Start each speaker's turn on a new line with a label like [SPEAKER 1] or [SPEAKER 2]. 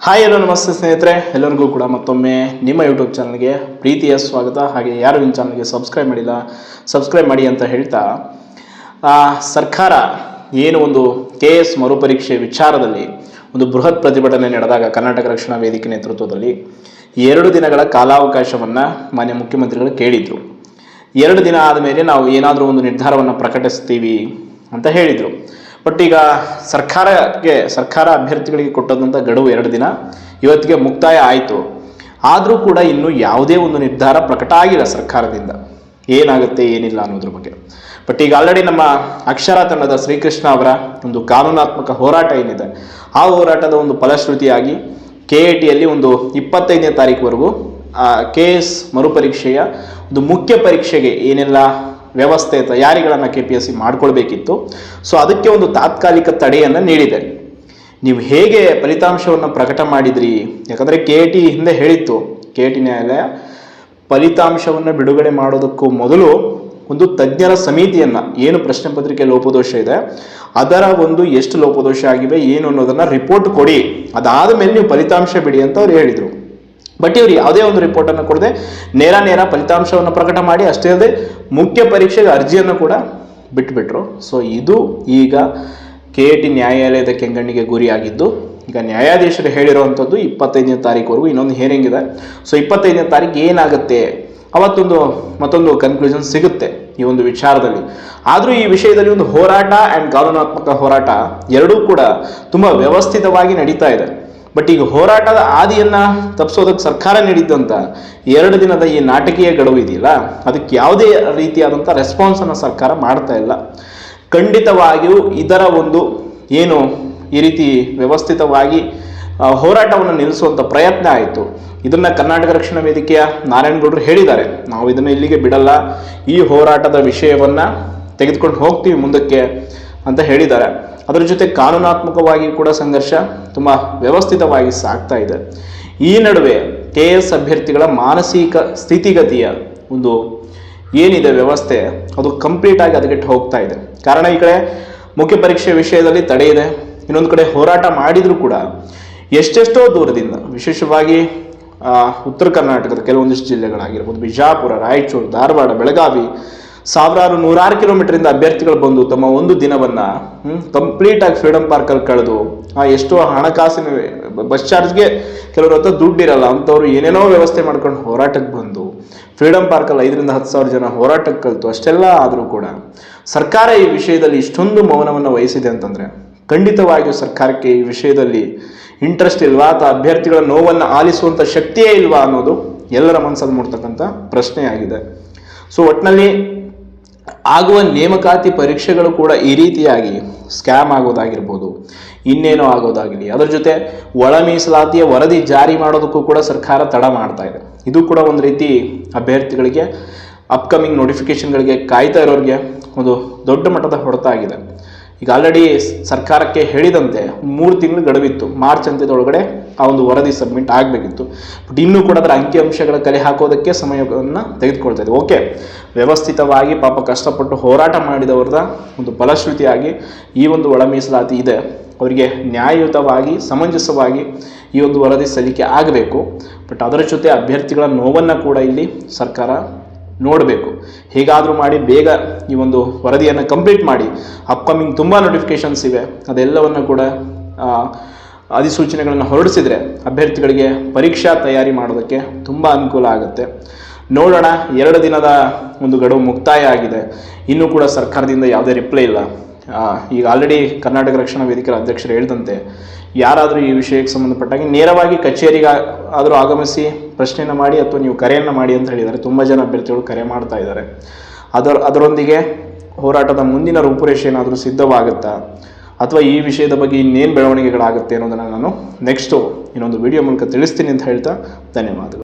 [SPEAKER 1] Hi ಎಲ್ಲೋ ನಮಸ್ತೆ ಸ್ನೇಹಿತರೆ, ಎಲ್ಲರಿಗೂ ಕೂಡ ಮತ್ತೊಮ್ಮೆ ನಿಮ್ಮ ಯೂಟ್ಯೂಬ್ ಚಾನಲ್ಗೆ ಪ್ರೀತಿಯ ಸ್ವಾಗತ. ಹಾಗೆ ಯಾರು ನಿಮ್ಮ ಚಾನಲ್ಗೆ ಸಬ್ಸ್ಕ್ರೈಬ್ ಮಾಡಿಲ್ಲ ಸಬ್ಸ್ಕ್ರೈಬ್ ಮಾಡಿ ಅಂತ ಹೇಳ್ತಾ ಸರ್ಕಾರ ಏನು ಒಂದು ಕೆ ಎಸ್ ಮರುಪರೀಕ್ಷೆ ವಿಚಾರದಲ್ಲಿ ಒಂದು ಬೃಹತ್ ಪ್ರತಿಭಟನೆ ನಡೆದಾಗ ಕರ್ನಾಟಕ ರಕ್ಷಣಾ ವೇದಿಕೆ ನೇತೃತ್ವದಲ್ಲಿ ಎರಡು ದಿನಗಳ ಕಾಲಾವಕಾಶವನ್ನು ಮಾನ್ಯ ಮುಖ್ಯಮಂತ್ರಿಗಳು ಕೇಳಿದರು. ಎರಡು ದಿನ ಆದಮೇಲೆ ನಾವು ಏನಾದರೂ ಒಂದು ನಿರ್ಧಾರವನ್ನು ಪ್ರಕಟಿಸ್ತೀವಿ ಅಂತ ಹೇಳಿದರು. ಬಟ್ ಈಗ ಸರ್ಕಾರಕ್ಕೆ, ಸರ್ಕಾರ ಅಭ್ಯರ್ಥಿಗಳಿಗೆ ಕೊಟ್ಟಂಥ ಗಡುವು ಎರಡು ದಿನ, ಇವತ್ತಿಗೆ ಮುಕ್ತಾಯ ಆಯಿತು. ಆದರೂ ಕೂಡ ಇನ್ನೂ ಯಾವುದೇ ಒಂದು ನಿರ್ಧಾರ ಪ್ರಕಟ ಆಗಿಲ್ಲ ಸರ್ಕಾರದಿಂದ. ಏನಾಗುತ್ತೆ, ಏನಿಲ್ಲ ಅನ್ನೋದ್ರ ಬಗ್ಗೆ. ಬಟ್ ಈಗ ಆಲ್ರೆಡಿ ನಮ್ಮ ಅಕ್ಷರ ತಂಡದ ಶ್ರೀಕೃಷ್ಣ ಅವರ ಒಂದು ಕಾನೂನಾತ್ಮಕ ಹೋರಾಟ ಏನಿದೆ, ಆ ಹೋರಾಟದ ಒಂದು ಫಲಶ್ರುತಿಯಾಗಿ ಕೆ ಎ ಟಿಯಲ್ಲಿ ಒಂದು ಇಪ್ಪತ್ತೈದನೇ ತಾರೀಕುವರೆಗೂ ಕೆ ಎಸ್ ಮರುಪರೀಕ್ಷೆಯ ಒಂದು ಮುಖ್ಯ ಪರೀಕ್ಷೆಗೆ ಏನೆಲ್ಲ ವ್ಯವಸ್ಥೆ ತಯಾರಿಗಳನ್ನು ಕೆ ಪಿ ಎಸ್ ಸಿ ಮಾಡ್ಕೊಳ್ಬೇಕಿತ್ತು. ಸೊ ಅದಕ್ಕೆ ಒಂದು ತಾತ್ಕಾಲಿಕ ತಡೆಯನ್ನು ನೀಡಿದೆ. ನೀವು ಹೇಗೆ ಫಲಿತಾಂಶವನ್ನು ಪ್ರಕಟ ಮಾಡಿದ್ರಿ? ಯಾಕಂದರೆ ಕೆ ಟಿ ಹಿಂದೆ ಹೇಳಿತ್ತು. ಕೆ ಟಿ ನ್ಯಾಯಾಲಯ ಫಲಿತಾಂಶವನ್ನು ಬಿಡುಗಡೆ ಮಾಡೋದಕ್ಕೂ ಮೊದಲು ಒಂದು ತಜ್ಞರ ಸಮಿತಿಯನ್ನು, ಏನು ಪ್ರಶ್ನೆ ಪತ್ರಿಕೆ ಲೋಪದೋಷ ಇದೆ, ಅದರ ಒಂದು ಎಷ್ಟು ಲೋಪದೋಷ ಆಗಿವೆ, ಏನು ಅನ್ನೋದನ್ನು ರಿಪೋರ್ಟ್ ಕೊಡಿ. ಅದಾದ ಮೇಲೆ ನೀವು ಫಲಿತಾಂಶ ಬಿಡಿ ಅಂತ ಅವ್ರು ಹೇಳಿದರು. ಬಟ್ ಇವರು ಯಾವುದೇ ಒಂದು ರಿಪೋರ್ಟನ್ನು ಕೊಡದೆ, ನೇರ ನೇರ ಫಲಿತಾಂಶವನ್ನು ಪ್ರಕಟ ಮಾಡಿ, ಅಷ್ಟೇ ಅಲ್ಲದೆ ಮುಖ್ಯ ಪರೀಕ್ಷೆಗೆ ಅರ್ಜಿಯನ್ನು ಕೂಡ ಬಿಟ್ಬಿಟ್ರು. ಸೊ ಇದು ಈಗ ಕೆ ಟಿ ನ್ಯಾಯಾಲಯದ ಕೆಂಗಣ್ಣಿಗೆ ಗುರಿಯಾಗಿದ್ದು, ಈಗ ನ್ಯಾಯಾಧೀಶರು ಹೇಳಿರುವಂಥದ್ದು ಇಪ್ಪತ್ತೈದನೇ ತಾರೀಕುವರೆಗೂ ಇನ್ನೊಂದು ಹೇರಿಂಗ್ ಇದೆ. ಸೊ ಇಪ್ಪತ್ತೈದನೇ ತಾರೀಕು ಏನಾಗುತ್ತೆ? ಅವತ್ತೊಂದು ಮತ್ತೊಂದು ಕನ್ಕ್ಲೂಷನ್ ಸಿಗುತ್ತೆ ಈ ಒಂದು ವಿಚಾರದಲ್ಲಿ. ಆದರೂ ಈ ವಿಷಯದಲ್ಲಿ ಒಂದು ಹೋರಾಟ ಆ್ಯಂಡ್ ಕಾನೂನಾತ್ಮಕ ಹೋರಾಟ ಎರಡೂ ಕೂಡ ತುಂಬ ವ್ಯವಸ್ಥಿತವಾಗಿ ನಡೀತಾ ಇದೆ. ಬಟ್ ಈಗ ಹೋರಾಟದ ಆದಿಯನ್ನ ತಪ್ಪಿಸೋದಕ್ಕೆ ಸರ್ಕಾರ ನೀಡಿದ್ದಂಥ ಎರಡು ದಿನದ ಈ ನಾಟಕೀಯ ಗಡುವು ಇದೆಯಲ್ಲ, ಅದಕ್ಕೆ ಯಾವುದೇ ರೀತಿಯಾದಂಥ ರೆಸ್ಪಾನ್ಸನ್ನು ಸರ್ಕಾರ ಮಾಡ್ತಾ ಇಲ್ಲ. ಖಂಡಿತವಾಗಿಯೂ ಇದರ ಒಂದು ಏನು ಈ ರೀತಿ ವ್ಯವಸ್ಥಿತವಾಗಿ ಹೋರಾಟವನ್ನು ನಿಲ್ಲಿಸುವಂಥ ಪ್ರಯತ್ನ ಆಯಿತು. ಇದನ್ನು ಕರ್ನಾಟಕ ರಕ್ಷಣಾ ವೇದಿಕೆಯ ನಾರಾಯಣಗೌಡರು ಹೇಳಿದ್ದಾರೆ. ನಾವು ಇದನ್ನು ಇಲ್ಲಿಗೆ ಬಿಡಲ್ಲ, ಈ ಹೋರಾಟದ ವಿಷಯವನ್ನು ತೆಗೆದುಕೊಂಡು ಹೋಗ್ತೀವಿ ಮುಂದಕ್ಕೆ ಅಂತ ಹೇಳಿದ್ದಾರೆ. ಅದರ ಜೊತೆ ಕಾನೂನಾತ್ಮಕವಾಗಿ ಕೂಡ ಸಂಘರ್ಷ ತುಂಬ ವ್ಯವಸ್ಥಿತವಾಗಿ ಸಾಗ್ತಾ ಇದೆ. ಈ ನಡುವೆ ಕೆ ಎಸ್ ಅಭ್ಯರ್ಥಿಗಳ ಮಾನಸಿಕ ಸ್ಥಿತಿಗತಿಯ ಒಂದು ಏನಿದೆ ವ್ಯವಸ್ಥೆ, ಅದು ಕಂಪ್ಲೀಟ್ ಆಗಿ ಅದಕ್ಕೆ ಹೋಗ್ತಾ ಇದೆ. ಕಾರಣ ಈ ಕಡೆ ಮುಖ್ಯ ಪರೀಕ್ಷೆ ವಿಷಯದಲ್ಲಿ ತಡೆ ಇದೆ. ಇನ್ನೊಂದು ಕಡೆ ಹೋರಾಟ ಮಾಡಿದರೂ ಕೂಡ ಎಷ್ಟೆಷ್ಟೋ ದೂರದಿಂದ, ವಿಶೇಷವಾಗಿ ಉತ್ತರ ಕರ್ನಾಟಕದ ಕೆಲವೊಂದಿಷ್ಟು ಜಿಲ್ಲೆಗಳಾಗಿರ್ಬೋದು, ಬಿಜಾಪುರ, ರಾಯಚೂರು, ಧಾರವಾಡ, ಬೆಳಗಾವಿ ಸಾವಿರಾರು ನೂರಾರು ಕಿಲೋಮೀಟರಿಂದ ಅಭ್ಯರ್ಥಿಗಳು ಬಂದು ತಮ್ಮ ಒಂದು ದಿನವನ್ನ ಕಂಪ್ಲೀಟ್ ಆಗಿ ಫ್ರೀಡಮ್ ಪಾರ್ಕಲ್ಲಿ ಕಳೆದು, ಆ ಎಷ್ಟೋ ಹಣಕಾಸಿನ ಬಸ್ ಚಾರ್ಜ್ಗೆ ಕೆಲವ್ರ ಹತ್ರ ದುಡ್ಡಿರಲ್ಲ, ಅಂಥವ್ರು ಏನೇನೋ ವ್ಯವಸ್ಥೆ ಮಾಡ್ಕೊಂಡು ಹೋರಾಟಕ್ಕೆ ಬಂದು ಫ್ರೀಡಮ್ ಪಾರ್ಕಲ್ಲಿ ಐದರಿಂದ ಹತ್ತು ಸಾವಿರ ಜನ ಹೋರಾಟಕ್ಕೆ ಕಲಿತು, ಅಷ್ಟೆಲ್ಲ ಆದರೂ ಕೂಡ ಸರ್ಕಾರ ಈ ವಿಷಯದಲ್ಲಿ ಇಷ್ಟೊಂದು ಮೌನವನ್ನು ವಹಿಸಿದೆ ಅಂತಂದರೆ, ಖಂಡಿತವಾಗಿಯೂ ಸರ್ಕಾರಕ್ಕೆ ಈ ವಿಷಯದಲ್ಲಿ ಇಂಟ್ರೆಸ್ಟ್ ಇಲ್ವಾ, ಅಥವಾ ಅಭ್ಯರ್ಥಿಗಳ ನೋವನ್ನು ಆಲಿಸುವಂಥ ಶಕ್ತಿಯೇ ಇಲ್ವಾ ಅನ್ನೋದು ಎಲ್ಲರ ಮನಸ್ಸಲ್ಲಿ ಮೂಡ್ತಕ್ಕಂಥ ಪ್ರಶ್ನೆಯಾಗಿದೆ. ಸೊ ಒಟ್ಟಿನಲ್ಲಿ ಆಗುವ ನೇಮಕಾತಿ ಪರೀಕ್ಷೆಗಳು ಕೂಡ ಈ ರೀತಿಯಾಗಿ ಸ್ಕ್ಯಾಮ್ ಆಗೋದಾಗಿರ್ಬೋದು, ಇನ್ನೇನೋ ಆಗೋದಾಗಲಿ ಅದರ ಜೊತೆ ಒಳ ಮೀಸಲಾತಿಯ ವರದಿ ಜಾರಿ ಮಾಡೋದಕ್ಕೂ ಕೂಡ ಸರ್ಕಾರ ತಡ ಮಾಡ್ತಾ ಇದೆ. ಇದು ಕೂಡ ಒಂದು ರೀತಿ ಅಭ್ಯರ್ಥಿಗಳಿಗೆ ಅಪ್ಕಮಿಂಗ್ ನೋಟಿಫಿಕೇಶನ್ಗಳಿಗೆ ಕಾಯ್ತಾ ಇರೋರಿಗೆ ಒಂದು ದೊಡ್ಡ ಮಟ್ಟದ ಹೊಡೆತ ಆಗಿದೆ ಈಗ ಆಲ್ರೆಡಿ ಸರ್ಕಾರಕ್ಕೆ ಹೇಳಿದಂತೆ ಮೂರು ತಿಂಗಳು ಗಡುವಿತ್ತು. ಮಾರ್ಚ್ ಅಂತ್ಯದೊಳಗಡೆ ಆ ಒಂದು ವರದಿ ಸಬ್ಮಿಟ್ ಆಗಬೇಕಿತ್ತು. ಬಟ್ ಇನ್ನೂ ಕೂಡ ಅದರ ಅಂಕಿಅಂಶಗಳ ಕಲೆ ಹಾಕೋದಕ್ಕೆ ಸಮಯವನ್ನು ತೆಗೆದುಕೊಳ್ತಾ ಇದೆ ಓಕೆ ವ್ಯವಸ್ಥಿತವಾಗಿ ಪಾಪ ಕಷ್ಟಪಟ್ಟು ಹೋರಾಟ ಮಾಡಿದವರದ ಒಂದು ಫಲಶ್ರುತಿಯಾಗಿ ಈ ಒಂದು ಒಳ ಮೀಸಲಾತಿ ಇದೆ. ಅವರಿಗೆ ನ್ಯಾಯಯುತವಾಗಿ, ಸಮಂಜಸವಾಗಿ ಈ ಒಂದು ವರದಿ ಸಲ್ಲಿಕೆ ಆಗಬೇಕು. ಬಟ್ ಅದರ ಜೊತೆ ಅಭ್ಯರ್ಥಿಗಳ ನೋವನ್ನು ಕೂಡ ಇಲ್ಲಿ ಸರ್ಕಾರ ನೋಡಬೇಕು. ಹೇಗಾದರೂ ಮಾಡಿ ಬೇಗ ಈ ಒಂದು ವರದಿಯನ್ನು ಕಂಪ್ಲೀಟ್ ಮಾಡಿ. ಅಪ್ಕಮಿಂಗ್ ತುಂಬ ನೋಟಿಫಿಕೇಷನ್ಸ್ ಇವೆ. ಅದೆಲ್ಲವನ್ನು ಕೂಡ ಅಧಿಸೂಚನೆಗಳನ್ನು ಹೊರಡಿಸಿದರೆ ಅಭ್ಯರ್ಥಿಗಳಿಗೆ ಪರೀಕ್ಷಾ ತಯಾರಿ ಮಾಡೋದಕ್ಕೆ ತುಂಬ ಅನುಕೂಲ ಆಗುತ್ತೆ. ನೋಡೋಣ, ಎರಡು ದಿನದ ಒಂದು ಗಡುವು ಮುಕ್ತಾಯ ಆಗಿದೆ. ಇನ್ನೂ ಕೂಡ ಸರ್ಕಾರದಿಂದ ಯಾವುದೇ ರಿಪ್ಲೈ ಇಲ್ಲ. ಈಗ ಆಲ್ರೆಡಿ ಕರ್ನಾಟಕ ರಕ್ಷಣಾ ವೇದಿಕೆಯ ಅಧ್ಯಕ್ಷರು ಹೇಳಿದಂತೆ, ಯಾರಾದರೂ ಈ ವಿಷಯಕ್ಕೆ ಸಂಬಂಧಪಟ್ಟಾಗೆ ನೇರವಾಗಿ ಕಚೇರಿಗೆ ಆದರೂ ಆಗಮಿಸಿ ಪ್ರಶ್ನೆಯನ್ನು ಮಾಡಿ ಅಥವಾ ನೀವು ಕರೆಯನ್ನು ಮಾಡಿ ಅಂತ ಹೇಳಿದ್ದಾರೆ. ತುಂಬ ಜನ ಅಭ್ಯರ್ಥಿಗಳು ಕರೆ ಮಾಡ್ತಾ ಇದ್ದಾರೆ. ಅದರ, ಅದರೊಂದಿಗೆ ಹೋರಾಟದ ಮುಂದಿನ ರೂಪುರೇಷೆ ಏನಾದರೂ ಸಿದ್ಧವಾಗುತ್ತಾ? ಅಥವಾ ಈ ವಿಷಯದ ಬಗ್ಗೆ ಇನ್ನೇನು ಬೆಳವಣಿಗೆಗಳಾಗುತ್ತೆ ಅನ್ನೋದನ್ನು ನಾನು ನೆಕ್ಸ್ಟು ಇನ್ನೊಂದು ವಿಡಿಯೋ ಮೂಲಕ ತಿಳಿಸ್ತೀನಿ ಅಂತ ಹೇಳ್ತಾ ಧನ್ಯವಾದಗಳು.